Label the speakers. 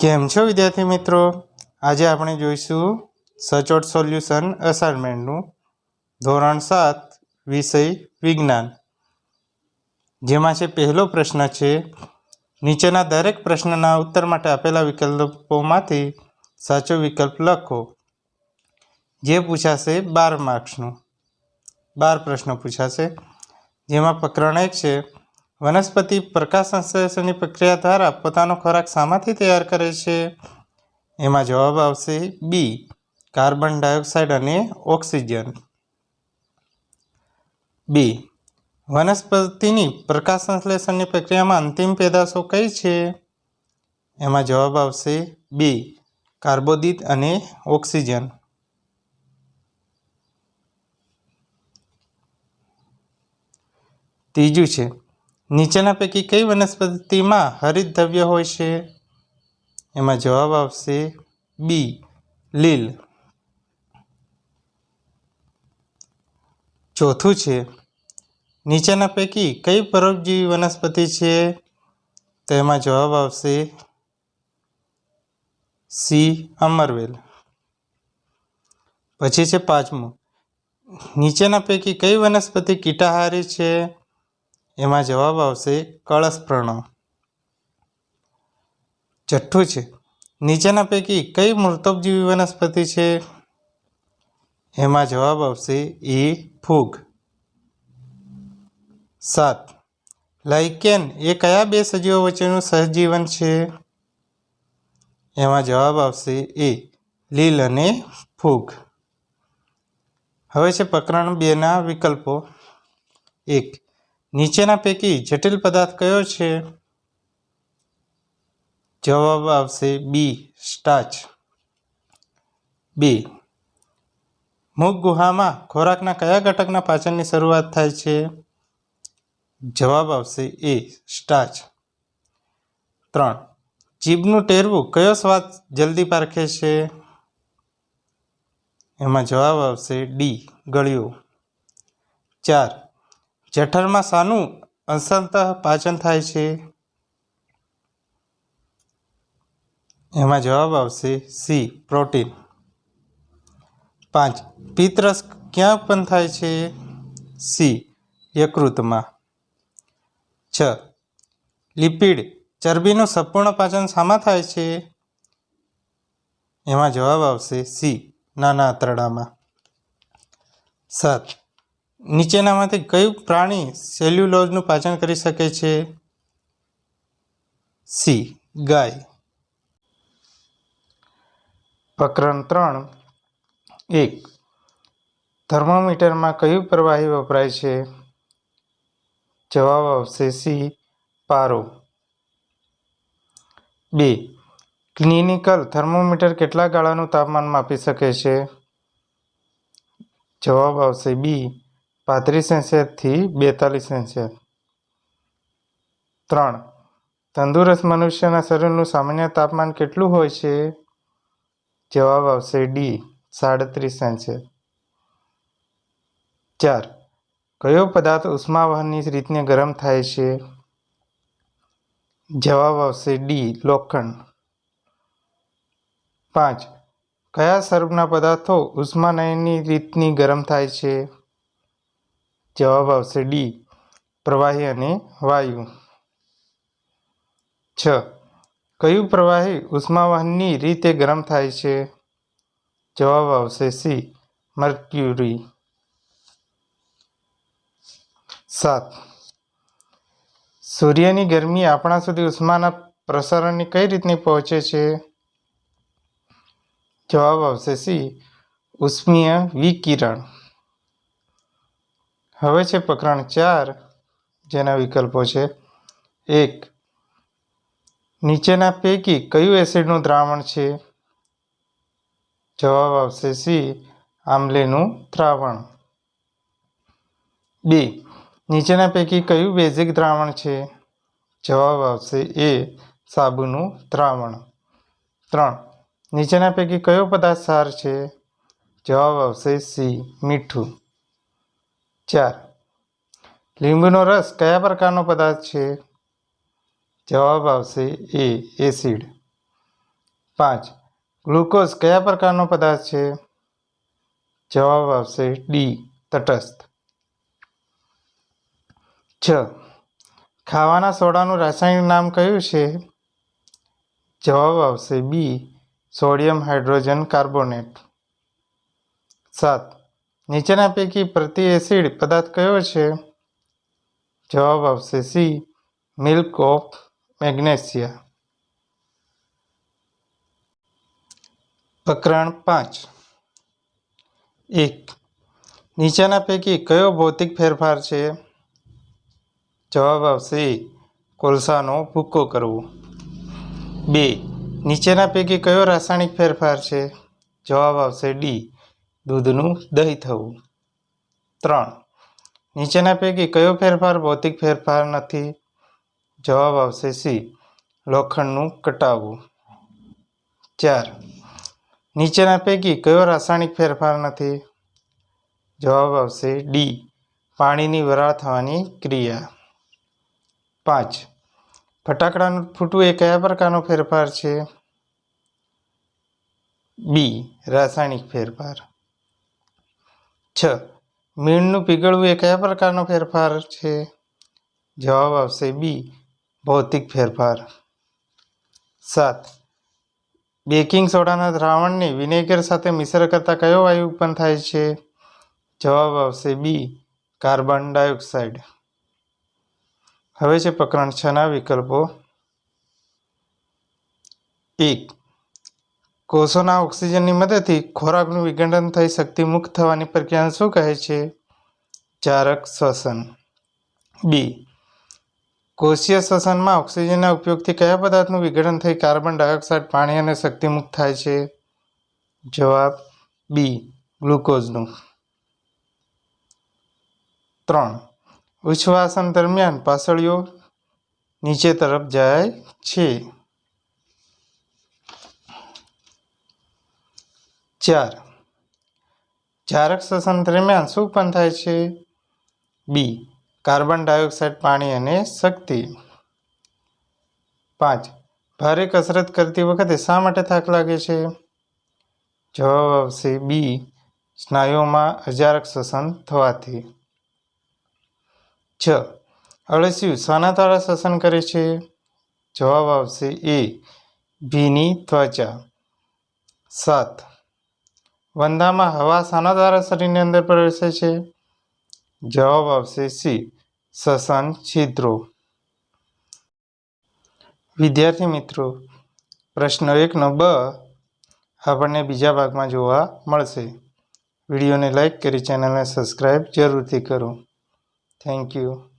Speaker 1: કેમ છો વિદ્યાર્થી મિત્રો? આજે આપણે જોઈશું સચોટ સોલ્યુશન અસાઇનમેન્ટનું. ધોરણ સાત, વિષય વિજ્ઞાન. જેમાં છે પહેલો પ્રશ્ન છે, નીચેના દરેક પ્રશ્નના ઉત્તર માટે આપેલા વિકલ્પોમાંથી સાચો વિકલ્પ લખો. જે પૂછાશે બાર માર્ક્સનું. બાર પ્રશ્નો પૂછાશે. જેમાં પ્રકરણ એક છે વનસ્પતિ પ્રકાશ સંશ્લેષણની પ્રક્રિયા દ્વારા પોતાનો ખોરાક શામાંથી તૈયાર કરે છે. એમાં જવાબ આવશે બી, કાર્બન ડાયોક્સાઇડ અને ઓક્સિજન. બી, વનસ્પતિની પ્રકાશ સંશ્લેષણની પ્રક્રિયામાં અંતિમ પેદાશો કઈ છે? એમાં જવાબ આવશે બી, કાર્બોદિત અને ઓક્સિજન. ત્રીજું છે નીચેના પૈકી કઈ વનસ્પતિમાં હરિત દ્રવ્ય હોય છે? એમાં જવાબ આવશે બી, લીલ. ચોથું છે, નીચેના પૈકી કઈ પરોપજીવી વનસ્પતિ છે? તો એમાં જવાબ આવશે સી, અમરવેલ. પછી છે પાંચમું, નીચેના પૈકી કઈ વનસ્પતિ કીટાહારી છે? એમાં જવાબ આવશે કળશ પ્રણવ. છઠ્ઠું છે, નીચેના પૈકી કઈ મૃતોપજીવી વનસ્પતિ છે? એમાં જવાબ આવશે એ ફૂગ. સાત, લાઇકેન એ કયા બે સજીવો વચ્ચેનું સહજીવન છે? એમાં જવાબ આવશે એ, લીલ અને ફૂગ. હવે છે પ્રકરણ બેના વિકલ્પો. એક નીચેના પૈકી જટિલ પદાર્થ કયો છે? જવાબ આવશે બી સ્ટાચ બી મુખ ગુહામાં ખોરાકના કયા ઘટકના પાચનની શરૂઆત થાય છે? જવાબ આવશે એ સ્ટાચ ત્રણ. જીભનું ટેરવું કયો સ્વાદ જલ્દી પારખે છે? એમાં જવાબ આવશે ડી ગળ્યું. ચાર. જઠરમાં શાનું અંશતઃ પાચન થાય છે? એમાં જવાબ આવશે સી, પ્રોટીન. પાંચ પિત્તરસ ક્યાં ઉત્પન્ન થાય છે? સી, યકૃતમાં. છ, લિપિડ ચરબીનું સંપૂર્ણ પાચન શામાં થાય છે? એમાં જવાબ આવશે સી, નાના આંતરડામાં. સાત નીચેનામાંથી કયું પ્રાણી સેલ્યુલોઝનું પાચન કરી શકે છે? સી, ગાય. પ્રકરણ ત્રણ. એક. થર્મોમીટરમાં કયું પ્રવાહી વપરાય છે? જવાબ આવશે સી, પારો. બે. ક્લિનિકલ થર્મોમીટર કેટલા ગાળાનું તાપમાન માપી શકે છે? જવાબ આવશે બી પાંત્રીસ સેન્સિયસથી બેતાલીસ સેન્સિયસ ત્રણ. તંદુરસ્ત મનુષ્યના શરીરનું સામાન્ય તાપમાન કેટલું હોય છે? જવાબ આવશે ડી સાડત્રીસ સેન્સિયસ ચાર. કયો પદાર્થ ઉષ્માવહનની રીતને ગરમ થાય છે? જવાબ આવશે ડી લોખંડ. પાંચ. કયા સ્વરૂપના પદાર્થો ઉષ્માનયનની રીતની ગરમ થાય છે? જવાબ આવશે ડી, પ્રવાહી અને વાયુ. છ, કયું પ્રવાહી ઉષ્માવહનની રીતે ગરમ થાય છે? જવાબ આવશે સી, મર્ક્યુરી. સાત, સૂર્યની ગરમી આપણા સુધી ઉષ્માના પ્રસારણની કઈ રીતની પહોંચે છે? જવાબ આવશે સી, ઉષ્મીય વિકિરણ. હવે છે પ્રકરણ ચાર, જેના વિકલ્પો છે. એક, નીચેના પૈકી કયું એસિડનું દ્રાવણ છે? જવાબ આવશે સી, આમલીનું દ્રાવણ. બે, નીચેના પૈકી કયું બેઝિક દ્રાવણ છે? જવાબ આવશે એ, સાબુનું દ્રાવણ. ત્રણ, નીચેના પૈકી કયો પદાર્થ સાર છે? જવાબ આવશે સી, મીઠું. ચાર. લીંબુનો રસ કયા પ્રકારનો પદાર્થ છે? જવાબ આવશે એ, એસિડ. પાંચ. ગ્લુકોઝ કયા પ્રકારનો પદાર્થ છે? જવાબ આવશે ડી, તટસ્થ. છ. ખાવાના સોડાનું રાસાયણિક નામ કયું છે? જવાબ આવશે બી, સોડિયમ હાઇડ્રોજન કાર્બોનેટ. સાત. નીચેના પૈકી પ્રતિ એસિડ પદાર્થ કયો છે? જવાબ આવશે સી, મિલ્ક ઓફ મેગ્નેશિયા. પ્રકરણ પાંચ. એક. નીચેના પૈકી કયો ભૌતિક ફેરફાર છે? જવાબ આવશે કોલસાનો ભૂક્કો કરવો. બે. નીચેના પૈકી કયો રાસાયણિક ફેરફાર છે? જવાબ આવશે ડી દૂધનું દહીં થવું. ત્રણ. નીચેના પૈકી કયો ફેરફાર ભૌતિક ફેરફાર નથી? જવાબ આવશે સી. લોખંડનું કટાવવું. ચાર. નીચેના પૈકી કયો રાસાયણિક ફેરફાર નથી? જવાબ આવશે ડી. પાણીની વરાળ થવાની ક્રિયા. પાંચ. ફટાકડાનું ફૂટવું એ કયા પ્રકારનો ફેરફાર છે? બી. રાસાયણિક ફેરફાર. છ. મીણનું પીગળવું એ કયા પ્રકારનો ફેરફાર છે? જવાબ આવશે બી, ભૌતિક ફેરફાર. સાત. બેકિંગ સોડાના દ્રાવણને વિનેગર સાથે મિશ્ર કરતા કયો વાયુ ઉત્પન્ન થાય છે? જવાબ આવશે બી, કાર્બન ડાયોક્સાઇડ. હવે છે પ્રકરણ છના વિકલ્પો. એક. કોષોના ઓક્સિજનની મદદથી ખોરાકનું વિઘટન થઈ શક્તિ મુક્ત થવાની પ્રક્રિયાને શું કહે છે? ચારક શ્વસન. બી. કોષીય શ્વસનમાં ઓક્સિજનના ઉપયોગથી કયા પદાર્થનું વિઘટન થઈ કાર્બન ડાયોક્સાઇડ, પાણી અને શક્તિ મુક્ત થાય છે? જવાબ બી. ગ્લુકોઝનું. ત્રણ. ઉચ્છવાસન દરમિયાન પાસળીઓ નીચે તરફ જાય છે. ચાર. જારક શ્વસન દરમિયાન શું ઉત્પન્ન થાય છે? બી. કાર્બન ડાયોક્સાઇડ, પાણી અને શક્તિ. પાંચ. ભારે કસરત કરતી વખતે શા માટે થાક લાગે છે? જવાબ આવશે બી. સ્નાયુઓમાં અજારક શ્વસન થવાથી. છ. અળસિયું શાના દ્વારા શ્વસન કરે છે? જવાબ આવશે એ. ભીની ત્વચા. સાત. વંદામાં હવા શાના દ્વારા શરીરની અંદર પ્રવેશે છે? જવાબ આવશે સી. શ્વસન છિદ્રો. વિદ્યાર્થી મિત્રો, પ્રશ્ન એકનો બ આપણને બીજા ભાગમાં જોવા મળશે. વિડીયોને લાઈક કરી, ચેનલને સબસ્ક્રાઈબ જરૂરથી કરો. Thank you.